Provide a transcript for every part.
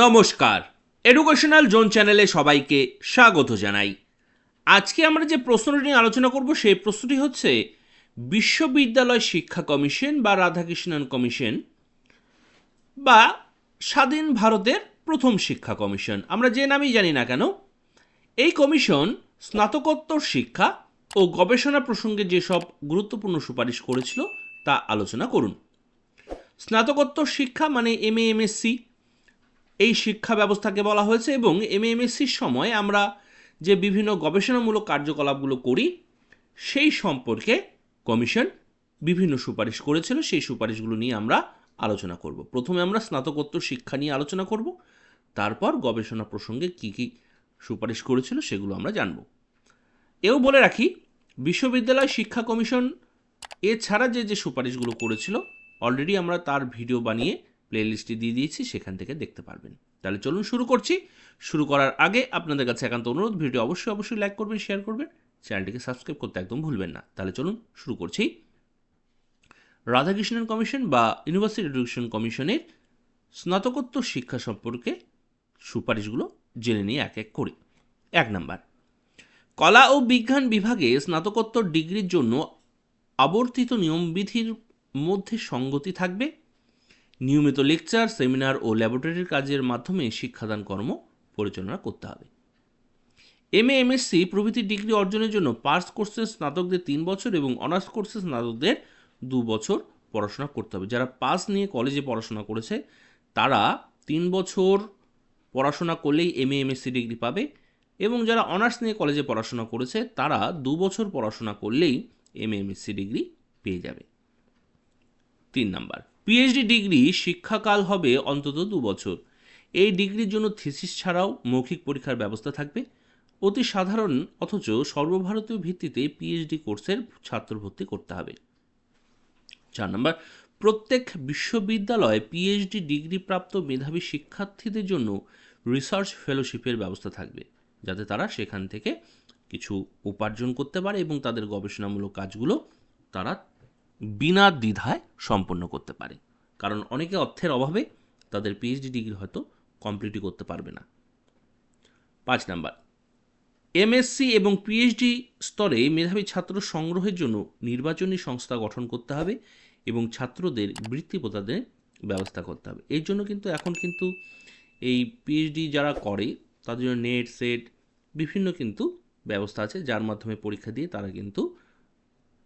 নমস্কার। Educational zone চ্যানেলে সবাইকে স্বাগত জানাই। আজকে আমরা যে প্রশ্নটি নিয়ে আলোচনা করব, সেই প্রশ্নটি হচ্ছে, বিশ্ববিদ্যালয় শিক্ষা কমিশন বা রাধাকৃষ্ণন কমিশন বা স্বাধীন ভারতের প্রথম শিক্ষা কমিশন, আমরা যে নামই জানি না কেন, এই কমিশন স্নাতকোত্তর শিক্ষা ও গবেষণা প্রসঙ্গে যেসব গুরুত্বপূর্ণ সুপারিশ করেছিল, তা আলোচনা করুন। স্নাতকোত্তর শিক্ষা মানে এম এ এমএসসি এই শিক্ষা ব্যবস্থাকে বলা হয়েছে এবং এম এমএসসির সময় আমরা যে বিভিন্ন গবেষণামূলক কার্যকলাপগুলো করি, সেই সম্পর্কে কমিশন বিভিন্ন সুপারিশ করেছিল। সেই সুপারিশগুলো নিয়ে আমরা আলোচনা করব। প্রথমে আমরা স্নাতকোত্তর শিক্ষা নিয়ে আলোচনা করব। তারপর গবেষণা প্রসঙ্গে কি কি সুপারিশ করেছিল সেগুলো আমরা জানব। এও বলে রাখি, বিশ্ববিদ্যালয় শিক্ষা কমিশন এছাড়া যে যে সুপারিশগুলো করেছিল অলরেডি আমরা তার ভিডিও বানিয়ে প্লেলিস্টে দিয়ে দিয়েছি, সেখান থেকে দেখতে পারবেন। তাহলে চলুন শুরু করছি। শুরু করার আগে আপনাদের কাছে একান্ত অনুরোধ ভিডিও অবশ্যই অবশ্যই লাইক করবেন শেয়ার করবেন, চ্যানেলটিকে সাবস্ক্রাইব করতে একদম ভুলবেন না। তাহলে চলুন শুরু করছি। রাধাকৃষ্ণন কমিশন বা ইউনিভার্সিটি এডুকেশন কমিশনের স্নাতকোত্তর শিক্ষা সম্পর্কে সুপারিশগুলো জেনে নিয়ে এক এক করে। এক নাম্বার, কলা ও বিজ্ঞান বিভাগে স্নাতকোত্তর ডিগ্রির জন্য আবর্তিত নিয়মবিধির মধ্যে সঙ্গতি থাকবে? নিয়মিত লেকচার, সেমিনার ও ল্যাবরেটরির কাজের মাধ্যমে শিক্ষাদান কর্ম পরিচালনা করতে হবে। এম এ এমএসসি প্রভৃতি ডিগ্রি অর্জনের জন্য পার্স কোর্সের স্নাতকদের তিন বছর এবং অনার্স কোর্সের স্নাতকদের দু বছর পড়াশোনা করতে হবে। যারা পাস নিয়ে কলেজে পড়াশোনা করেছে, তারা তিন বছর পড়াশোনা করলেই এম এ এমএসসি ডিগ্রি পাবে এবং যারা অনার্স নিয়ে কলেজে পড়াশোনা করেছে, তারা দু বছর পড়াশোনা করলেই এম এ এমএসসি ডিগ্রি পেয়ে যাবে। তিন নাম্বার পিএইচডি ডিগ্রি শিক্ষাকাল হবে অন্তত দু বছর। এই ডিগ্রির জন্য থিসিস ছাড়াও মৌখিক পরীক্ষার ব্যবস্থা থাকবে। অতি সাধারণ, অথচ সর্বভারতীয় ভিত্তিতে পিএইচডি কোর্সের ছাত্র ভর্তি করতে হবে। চার নম্বর, প্রত্যেক বিশ্ববিদ্যালয়ে পিএইচডি ডিগ্রি প্রাপ্ত মেধাবী শিক্ষার্থীদের জন্য রিসার্চ ফেলোশিপের ব্যবস্থা থাকবে, যাতে তারা সেখান থেকে কিছু উপার্জন করতে পারে এবং তাদের গবেষণামূলক কাজগুলো তারা বিনা দ্বিধায় সম্পন্ন করতে পারে। কারণ অনেকে অর্থের অভাবে তাদের পিএইচডি ডিগ্রি হয়তো কমপ্লিটই করতে পারবে না। পাঁচ নাম্বার এমএসসি এবং পিএইচডি স্তরে মেধাবী ছাত্র সংগ্রহের জন্য নির্বাচনী সংস্থা গঠন করতে হবে এবং ছাত্রদের বৃত্তি প্রদানের ব্যবস্থা করতে হবে। এর জন্য কিন্তু এখন কিন্তু এই পিএইচডি যারা করে, তাদের জন্য নেট সেট বিভিন্ন কিন্তু ব্যবস্থা আছে, যার মাধ্যমে পরীক্ষা দিয়ে তারা কিন্তু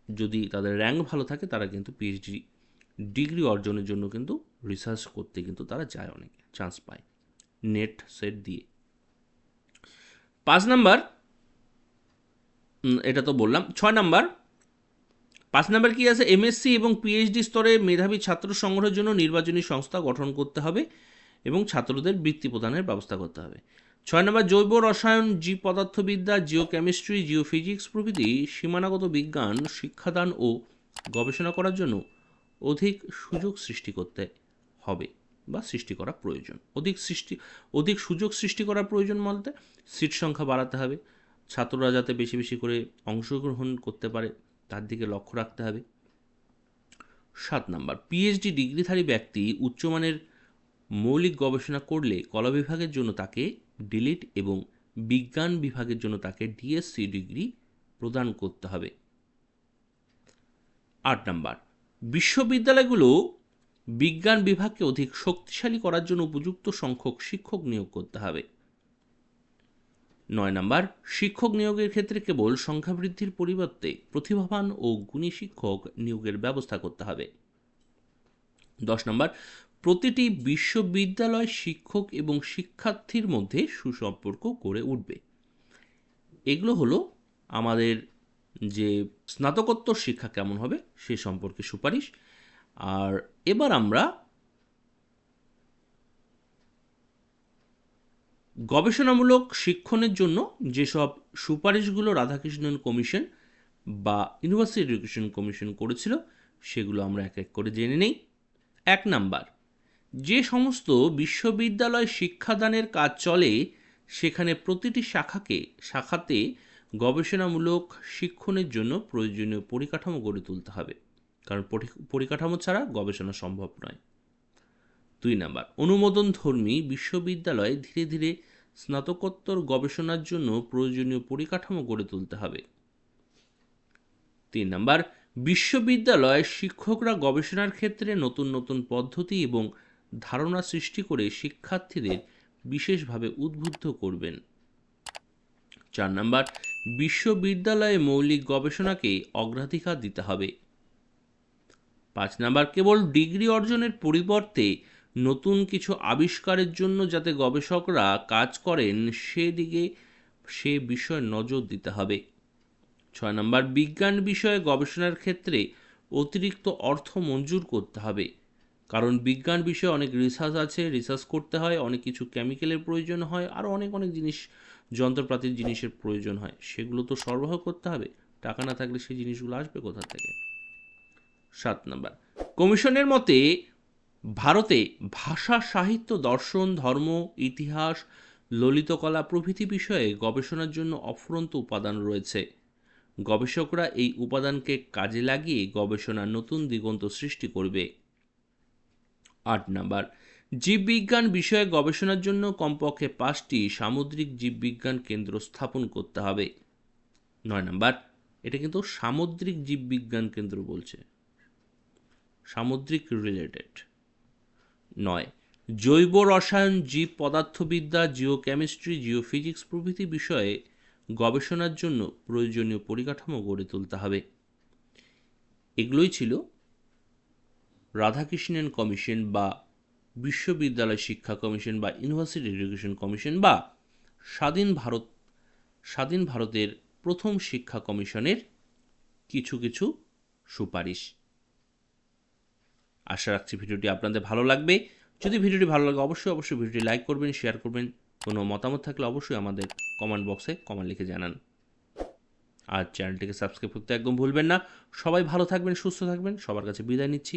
যদি তাদের র্যাঙ্ক ভালো থাকে, তারা কিন্তু পিএইচডি ডিগ্রি অর্জনের জন্য কিন্তু রিসার্চ করতে কিন্তু তারা যায় অনেকে চান্স পায় নেট সেট দিয়ে। পাঁচ নাম্বার এটা তো বললাম, ছয় নাম্বার, পাঁচ নাম্বার কি আছে? এমএসসি এবং পিএইচডি স্তরে মেধাবী ছাত্র সংগ্রহের জন্য নির্বাচনী সংস্থা গঠন করতে হবে এবং ছাত্রদের বৃত্তি প্রদানের ব্যবস্থা করতে হবে। ছয় নম্বর, জৈব রসায়ন জীব পদার্থবিদ্যা জিও কেমিস্ট্রি জিও ফিজিক্স প্রভৃতি সীমানাগত বিজ্ঞান, শিক্ষাদান ও গবেষণা করার জন্য অধিক সুযোগ সৃষ্টি করতে হবে বা সৃষ্টি করা প্রয়োজন। অধিক সৃষ্টি, অধিক সুযোগ সৃষ্টি করা প্রয়োজন বলতে সিট সংখ্যা বাড়াতে হবে, ছাত্ররা যাতে বেশি বেশি করে অংশগ্রহণ করতে পারে, তার দিকে লক্ষ্য রাখতে হবে। সাত নাম্বার পিএইচডি ডিগ্রিধারী ব্যক্তি উচ্চমানের মৌলিক গবেষণা করলে কলা বিভাগের জন্য তাকে ডিলিট এবং বিজ্ঞান বিভাগের জন্য তাকে ডিএসসি ডিগ্রি প্রদান করতে হবে। আট নাম্বার, বিশ্ববিদ্যালয়গুলো বিজ্ঞান বিভাগকে অধিক শক্তিশালী করার জন্য উপযুক্ত সংখ্যক শিক্ষক নিয়োগ করতে হবে। নয় নাম্বার, শিক্ষক নিয়োগের ক্ষেত্রে কেবল সংখ্যা বৃদ্ধির পরিবর্তে প্রতিভাবান ও গুণী শিক্ষক নিয়োগের ব্যবস্থা করতে হবে। দশ নম্বর প্রতিটি বিশ্ববিদ্যালয় শিক্ষক এবং শিক্ষার্থীর মধ্যে সুসম্পর্ক গড়ে উঠবে। এগুলো হলো আমাদের যে স্নাতকোত্তর শিক্ষা কেমন হবে সে সম্পর্কে সুপারিশ। আর এবার আমরা গবেষণামূলক শিক্ষণের জন্য যেসব সুপারিশগুলো রাধাকৃষ্ণন কমিশন বা ইউনিভার্সিটি এডুকেশন কমিশন করেছিল, সেগুলো আমরা এক এক করে জেনে নেই। এক নাম্বার যে সমস্ত বিশ্ববিদ্যালয় শিক্ষাদানের কাজ চলে, সেখানে প্রতিটি শাখাকে, শাখাতে গবেষণামূলক শিক্ষণের জন্য প্রয়োজনীয় পরিকাঠামো গড়ে তুলতে হবে। কারণ পরিকাঠামো ছাড়া গবেষণা সম্ভব নয়। দুই নাম্বার অনুমোদন ধর্মী বিশ্ববিদ্যালয়ে ধীরে ধীরে স্নাতকোত্তর গবেষণার জন্য প্রয়োজনীয় পরিকাঠামো গড়ে তুলতে হবে। তিন নাম্বার, বিশ্ববিদ্যালয়ে শিক্ষকরা গবেষণার ক্ষেত্রে নতুন নতুন পদ্ধতি এবং ধারণা সৃষ্টি করে শিক্ষার্থীদের বিশেষভাবে উদ্বুদ্ধ করবেন। চার নাম্বার, বিশ্ববিদ্যালয়ে মৌলিক গবেষণাকে অগ্রাধিকার দিতে হবে। পাঁচ নাম্বার, কেবল ডিগ্রি অর্জনের পরিবর্তে নতুন কিছু আবিষ্কারের জন্য যাতে গবেষকরা কাজ করেন, সেদিকে সে বিষয়ে নজর দিতে হবে। ছয় নম্বর, বিজ্ঞান বিষয়ে গবেষণার ক্ষেত্রে অতিরিক্ত অর্থ মঞ্জুর করতে হবে। কারণ বিজ্ঞান বিষয়ে অনেক রিসার্চ আছে রিসার্চ করতে হয়, অনেক কিছু কেমিক্যালের প্রয়োজন হয় আরও অনেক অনেক জিনিস, যন্ত্রপাতির জিনিসের প্রয়োজন হয়। সেগুলো তো সরবরাহ করতে হবে, টাকা না থাকলে সেই জিনিসগুলো আসবে কোথা থেকে? সাত নম্বর, কমিশনের মতে ভারতে ভাষা, সাহিত্য, দর্শন, ধর্ম, ইতিহাস ললিতকলা প্রভৃতি বিষয়ে গবেষণার জন্য অফুরন্ত উপাদান রয়েছে। গবেষকরা এই উপাদানকে কাজে লাগিয়ে গবেষণার নতুন দিগন্ত সৃষ্টি করবে। আট নাম্বার। জীববিজ্ঞান বিষয়ে গবেষণার জন্য কমপক্ষে পাঁচটি সামুদ্রিক জীববিজ্ঞান কেন্দ্র স্থাপন করতে হবে। নয় নাম্বার, এটা কিন্তু সামুদ্রিক জীববিজ্ঞান কেন্দ্র বলছে। সামুদ্রিক রিলেটেড নয়, জৈব রসায়ন, জীব পদার্থবিদ্যা জিওকেমিস্ট্রি জিওফিজিক্স প্রভৃতি বিষয়ে গবেষণার জন্য প্রয়োজনীয় পরিকাঠামো গড়ে তুলতে হবে। এগুলোই ছিল রাধাকৃষ্ণন কমিশন বা বিশ্ববিদ্যালয় শিক্ষা কমিশন বা ইউনিভার্সিটি এডুকেশন কমিশন বা স্বাধীন ভারত, স্বাধীন ভারতের প্রথম শিক্ষা কমিশনের কিছু কিছু সুপারিশ। আশা রাখছি ভিডিওটি আপনাদের ভালো লাগবে। যদি ভিডিওটি ভালো লাগে, অবশ্যই অবশ্যই ভিডিওটি লাইক করবেন, শেয়ার করবেন। কোনো মতামত থাকলে অবশ্যই আমাদের কমেন্ট বক্সে কমেন্ট লিখে জানান। আর চ্যানেলটিকে সাবস্ক্রাইব করতে একদম ভুলবেন না। সবাই ভালো থাকবেন, সুস্থ থাকবেন। সবার কাছে বিদায় নিচ্ছি।